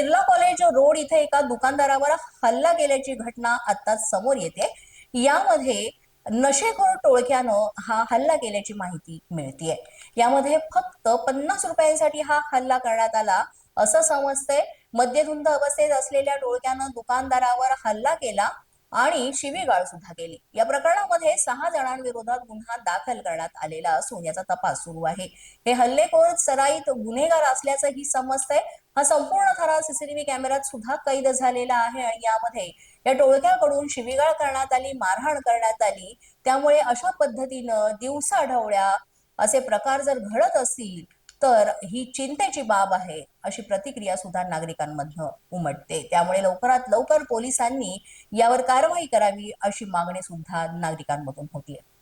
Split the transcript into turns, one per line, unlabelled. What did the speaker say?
Road इथे एका दुकानदारावर हल्ला केल्याची घटना आता समोर येते. यामध्ये नशेखोर टोळक्यानं हा हल्ला केल्याची माहिती मिळतीये. यामध्ये फक्त पन्नास रुपयांसाठी हा हल्ला करण्यात आला असं समजतंय. मद्यधुंद अवस्थेत असलेल्या टोळक्यानं दुकानदारावर हल्ला केला. आणि शिवीगाळ सुद्धा केली. या प्रकरणामध्ये सहा जणांविरोधात गुन्हा दाखल करण्यात आलेला असून याचा तपास सुरू आहे. हे हल्लेखोर सराईत गुन्हेगार असल्याचंही समजतंय. हा संपूर्ण थरार सीसीटीव्ही कॅमेऱ्यात सुद्धा कैद झालेला आहे आणि यामध्ये या टोळक्याकडून शिवीगाळ करण्यात आली मारहाण करण्यात आली. त्यामुळे अशा पद्धतीनं दिवसाढवळ्या असे प्रकार जर घडत असतील तर ही चिंतेची बाब आहे अशी प्रतिक्रिया सुद्धा नागरिकांमधनं उमटते. त्यामुळे लवकरात लवकर पोलिसांनी यावर कारवाई करावी अशी मागणी सुद्धा नागरिकांमधून होतीये.